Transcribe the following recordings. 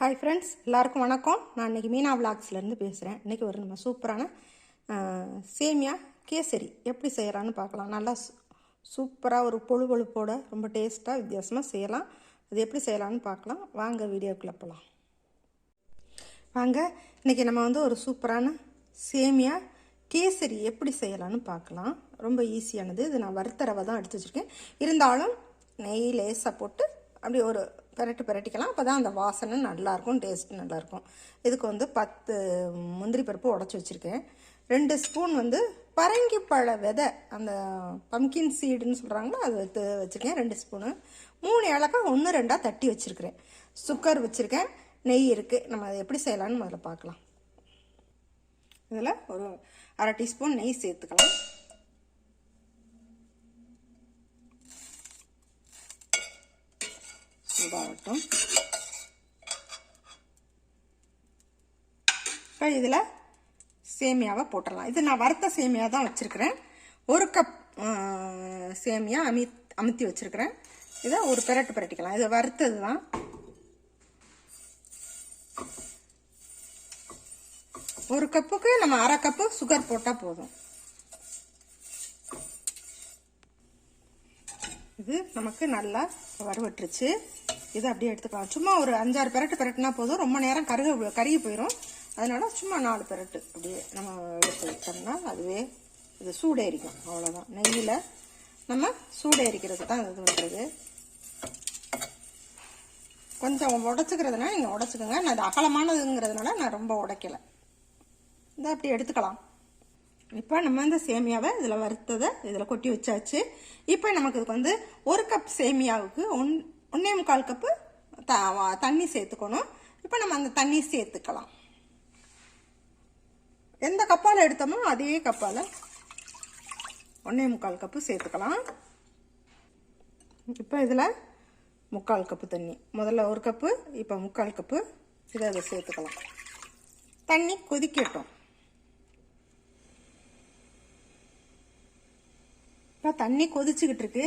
Hi friends எல்லாருக்கும் வணக்கம். நான் இன்றைக்கி மீனா விளாக்ஸ்லேருந்து பேசுகிறேன் இன்றைக்கி ஒரு நம்ம சூப்பரான சேமியா கேசரி எப்படி செய்கிறான்னு பார்க்கலாம். நல்லா சூப்பராக ஒரு பொழு பொழுப்போட ரொம்ப டேஸ்ட்டாக வித்தியாசமாக செய்யலாம். அது எப்படி செய்யலாம்னு பார்க்கலாம். வாங்க வீடியோக்குள்ளே போகலாம் வாங்க இன்றைக்கி நம்ம வந்து ஒரு சூப்பரான சேமியா கேசரி எப்படி செய்யலான்னு பார்க்கலாம். ரொம்ப ஈஸியானது இது நான் வறுத்த ரவை தான் எடுத்து வச்சுருக்கேன். இருந்தாலும் நெய் லேசாக போட்டு அப்படி ஒரு பெரட்டு பெரட்டிக்கலாம். அப்போ தான் அந்த வாசனை நல்லாயிருக்கும் டேஸ்ட் நல்லாயிருக்கும். இதுக்கு வந்து பத்து முந்திரி பருப்பு உடச்சி வச்சுருக்கேன். ரெண்டு ஸ்பூன் வந்து பரங்கிப்பழ விதை அந்த பம்கின் சீடுன்னு சொல்கிறாங்களோ அது எடுத்து வச்சுருக்கேன் ரெண்டு ஸ்பூனு. மூணு ஏலக்காய் ஒன்று ரெண்டாக தட்டி வச்சுருக்கிறேன். சுக்கர் வச்சுருக்கேன் நெய் இருக்குது நம்ம அதை எப்படி செய்யலாம்னு முதல்ல பார்க்கலாம். இதில் ஒரு அரை டீஸ்பூன் நெய் சேர்த்துக்கலாம். சூடாகட்டும் இப்போ இதில் சேமியாவை போட்டுடலாம். இது நான் வறுத்த சேமியா தான் வச்சுருக்கிறேன். ஒரு கப் சேமியா அமி அமுத்தி வச்சுருக்கிறேன். இதை ஒரு பெரட்டு பெரட்டிக்கலாம். இது வறுத்தது தான். ஒரு கப்புக்கு நம்ம அரை கப்பு சுகர் போட்டால் போதும். இது நமக்கு நல்லா வறுவட்டுருச்சு இதை அப்படியே எடுத்துக்கலாம். சும்மா ஒரு அஞ்சாறு பெரட்டு பெரட்டுனா போதும். ரொம்ப நேரம் கருக கருகி போயிடும் அதனால சும்மா நாலு பெரட்டு அப்படியே நம்ம எடுத்து வச்சோம்னா அதுவே இது சூடேறிக்கும். அவ்வளோதான் நெய்யில் நம்ம சூடேறிக்கிறது தான் இது பண்ணுறது கொஞ்சம் உடச்சிக்கிறதுனா நீங்கள் உடச்சிக்கோங்க. நான் இது அகலமானதுங்கிறதுனால நான் ரொம்ப உடைக்கலை. இதை அப்படி எடுத்துக்கலாம். இப்போ நம்ம இந்த சேமியாவை இதில் வறுத்ததை இதில் கொட்டி வச்சாச்சு. இப்போ நமக்கு இதுக்கு வந்து ஒரு கப் சேமியாவுக்கு ஒன் ஒன்றே முக்கால் கப்பு த தண்ணி சேர்த்துக்கணும். இப்போ நம்ம அந்த தண்ணி சேர்த்துக்கலாம். எந்த கப்பால் எடுத்தோமோ அதே கப்பால் ஒன்றே முக்கால் கப்பு சேர்த்துக்கலாம். இப்போ இதில் முக்கால் கப்பு தண்ணி. முதல்ல ஒரு கப்பு இப்போ முக்கால் கப்பு. இதை அதை சேர்த்துக்கலாம். தண்ணி கொதிக்கட்டும். இப்போ தண்ணி கொதிச்சுக்கிட்டு இருக்கு.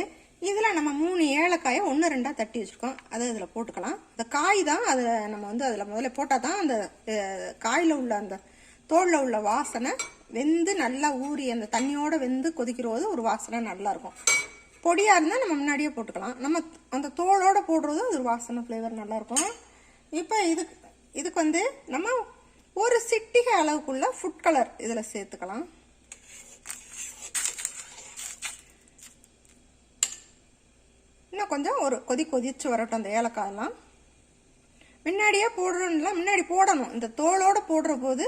இதில் நம்ம மூணு ஏலக்காயை ஒன்று ரெண்டாக தட்டி வச்சுருக்கோம். அதை இதில் போட்டுக்கலாம். இந்த காய் தான் அதை நம்ம வந்து அதில் முதல்ல போட்டால் தான் அந்த காயில் உள்ள அந்த தோலில் உள்ள வாசனை வெந்து நல்லா ஊறி அந்த தண்ணியோடு வெந்து கொதிக்கிறது ஒரு வாசனை நல்லா இருக்கும் பொடியாக இருந்தால் நம்ம முன்னாடியே போட்டுக்கலாம். நம்ம அந்த தோலோடு போடுறது அது ஒரு வாசனை ஃப்ளேவர் நல்லாயிருக்கும். இப்போ இதுக்கு இதுக்கு வந்து நம்ம ஒரு சிட்டிகை அளவுக்குள்ள ஃபுட் கலர் இதில் சேர்த்துக்கலாம். இன்னும் கொஞ்சம் ஒரு கொதி கொதிச்சு வரட்டும் அந்த ஏலக்காயெல்லாம். முன்னாடியே போடுறோம்ல முன்னாடி போடணும். இந்த தோலோடு போடுற போது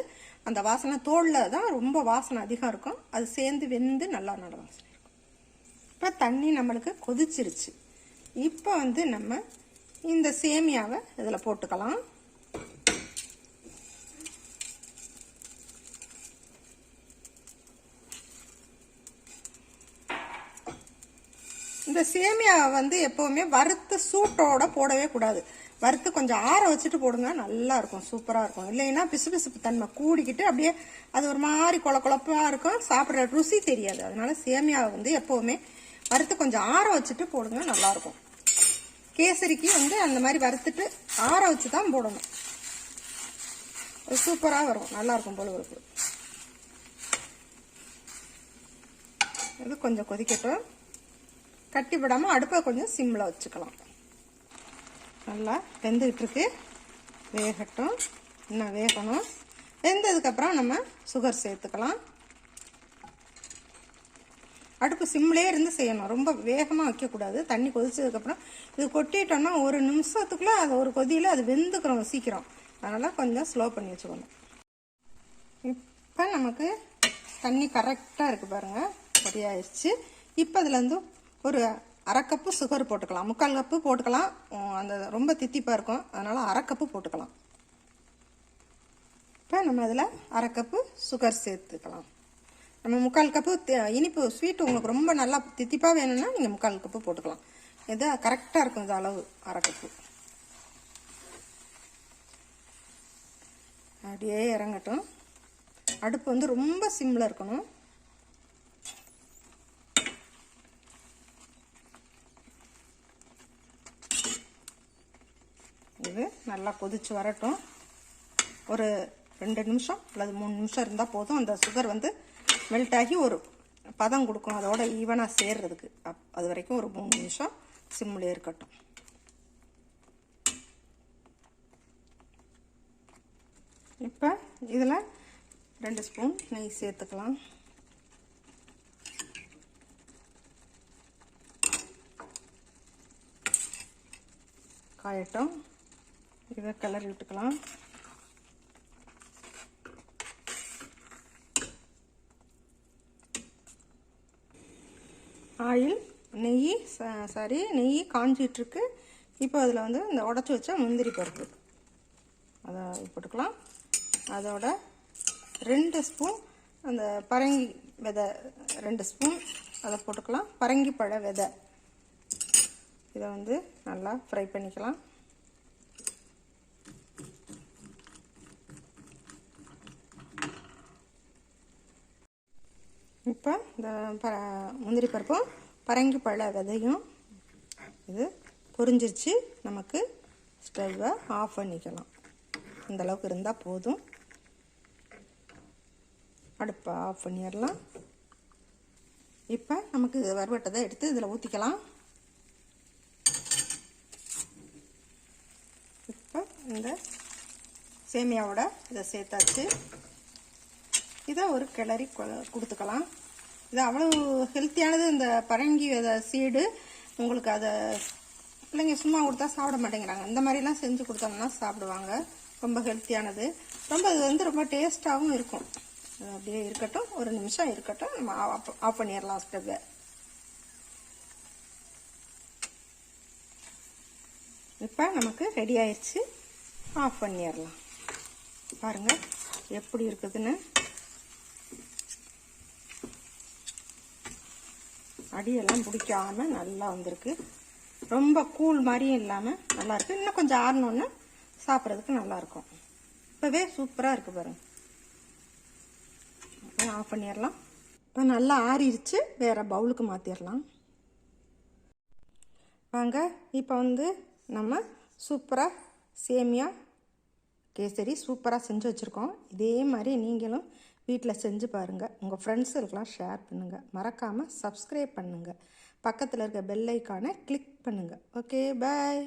அந்த வாசனை தோலில் தான் ரொம்ப வாசனை அதிகம் இருக்கும். அது சேர்ந்து வெந்து நல்லா நல்ல வாசனை இருக்கும் இப்போ தண்ணி நம்மளுக்கு கொதிச்சிருச்சு. இப்போ வந்து நம்ம இந்த சேமியாவை இதில் போட்டுக்கலாம். இந்த சேமியா வந்து எப்போவுமே வறுத்து சூட்டோட போடவே கூடாது. வறுத்து கொஞ்சம் ஆற வச்சுட்டு போடுங்க நல்லா இருக்கும் சூப்பராக இருக்கும். இல்லைன்னா பிசுபிசுப்பு தன்மை கூடிக்கிட்டு அப்படியே அது ஒரு மாதிரி கொல குழப்பாக இருக்கும் சாப்பிட்ற ருசி தெரியாது. அதனால சேமியாவை வந்து எப்போவுமே வறுத்து கொஞ்சம் ஆற வச்சுட்டு போடுங்க நல்லாயிருக்கும் கேசரிக்கு வந்து அந்த மாதிரி வறுத்துட்டு ஆற வச்சு தான் போடணும் சூப்பராக வரும் நல்லாயிருக்கும் போல ஒரு இது கொஞ்சம் கொதிக்கட்டும். கட்டிப்படாமல் விடாமல் அடுப்பை கொஞ்சம் சிம்மில் வச்சுக்கலாம். நல்லா வெந்துக்கிட்டுருக்கு வேகட்டும். இன்னும் வேகணும். வெந்ததுக்கப்புறம் நம்ம சுகர் சேர்த்துக்கலாம். அடுப்பு சிம்லேயே இருந்து செய்யணும். ரொம்ப வேகமாக வைக்கக்கூடாது. தண்ணி கொதிச்சதுக்கப்புறம் இது கொட்டிட்டோம்னா ஒரு நிமிஷத்துக்குள்ளே அது ஒரு கொதியில் அது வெந்துக்கிறோம் சீக்கிரம். அதனால் கொஞ்சம் ஸ்லோ பண்ணி வச்சுக்கணும். இப்போ நமக்கு தண்ணி கரெக்டாக இருக்குது பாருங்கள் சரியாயிடுச்சு இப்போ அதுலேருந்து ஒரு அரை கப்பு சுகர் போட்டுக்கலாம். முக்கால் கப்பு போட்டுக்கலாம். அந்த ரொம்ப தித்திப்பாக இருக்கும். அதனால் அரை கப்பு போட்டுக்கலாம். இப்போ நம்ம அதில் அரை கப்பு சுகர் சேர்த்துக்கலாம். நம்ம முக்கால் கப்பு இனிப்பு ஸ்வீட் உங்களுக்கு ரொம்ப நல்லா தித்திப்பாக வேணும்னா நீங்கள் முக்கால் கப்பு போட்டுக்கலாம். இது கரெக்டாக இருக்கும் இது அளவு. அரை கப்பு அப்படியே இறங்கட்டும். அடுப்பு வந்து ரொம்ப சிம்மில் இருக்கணும் இது நல்லா கொதிச்சு வரட்டும். ஒரு ரெண்டு நிமிஷம் அல்லது மூணு நிமிஷம் இருந்தால் போதும். அந்த சுகர் வந்து மெல்ட் ஆகி ஒரு பதம் கொடுக்கும். அதோட ஈவனாக சேர்றதுக்கு. அப் அது வரைக்கும் ஒரு மூணு நிமிஷம் சிம்மில் இருக்கட்டும். இப்போ இதில் ரெண்டு ஸ்பூன் நெய் சேர்த்துக்கலாம். காயட்டும். இதை கலர் விட்டுக்கலாம் ஆயில் நெய் சாரி நெய் காஞ்சிட்ருக்கு. இப்போ அதில் வந்து இந்த உடச்சி வச்ச முந்திரி பருப்பு. அதை போட்டுக்கலாம். அதோட ரெண்டு ஸ்பூன் அந்த பரங்கி விதை ரெண்டு ஸ்பூன் அதை போட்டுக்கலாம். பரங்கி பழ விதை. இதை வந்து நல்லா ஃப்ரை பண்ணிக்கலாம். இப்போ இந்த ப முந்திரி பருப்பும் பரங்கி பழ விதையும் இது பொரிஞ்சிருச்சு. நமக்கு ஸ்டவ்வை ஆஃப் பண்ணிக்கலாம். அந்தளவுக்கு இருந்தால் போதும். அடுப்பை ஆஃப் பண்ணிடலாம். இப்போ நமக்கு வறுவட்டதை எடுத்து இதில் ஊற்றிக்கலாம் இப்போ இந்த சேமியாவோட இதை சேர்த்தாச்சு. இதை ஒரு கிளறி கொடுத்துக்கலாம். இது அவ்வளோ ஹெல்த்தியானது இந்த பரங்கி வித சீடு உங்களுக்கு அதை பிள்ளைங்க சும்மா கொடுத்தா சாப்பிட மாட்டேங்கிறாங்க. இந்த மாதிரிலாம் செஞ்சு கொடுத்தோம்னா சாப்பிடுவாங்க. ரொம்ப ஹெல்த்தியானது ரொம்ப அது வந்து ரொம்ப டேஸ்ட்டாகவும் இருக்கும். அது அப்படியே இருக்கட்டும். ஒரு நிமிஷம் இருக்கட்டும். நம்ம ஆஃப் ஆஃப் பண்ணிடலாம் ஸ்டவ்வை இப்போ நமக்கு ரெடி ஆயிடுச்சு ஆஃப் பண்ணிடலாம். பாருங்கள் எப்படி இருக்குதுன்னு. அடியெல்லாம் பிடிக்காம நல்லா வந்திருக்கு. ரொம்ப கூழ் மாதிரியும் இல்லாமல் நல்லாயிருக்கு இன்னும் கொஞ்சம் ஆறணுன்னு சாப்பிட்றதுக்கு நல்லாயிருக்கும் இப்போவே சூப்பராக இருக்குது பாருங்க. ஆஃப் பண்ணிடலாம். இப்போ நல்லா ஆறிடுச்சு வேறு பவுலுக்கு மாற்றிடலாம் வாங்க இப்போ வந்து நம்ம சூப்பராக சேமியா கேசரி சூப்பராக செஞ்சு வச்சுருக்கோம். இதே மாதிரி நீங்களும் வீட்டில் செஞ்சு பாருங்கள் உங்கள் ஃப்ரெண்ட்ஸுக்கெலாம் ஷேர் பண்ணுங்கள் மறக்காமல் சப்ஸ்கிரைப் பண்ணுங்கள் பக்கத்தில் இருக்க பெல் ஐக்கானை கிளிக் பண்ணுங்கள் ஓகே பாய்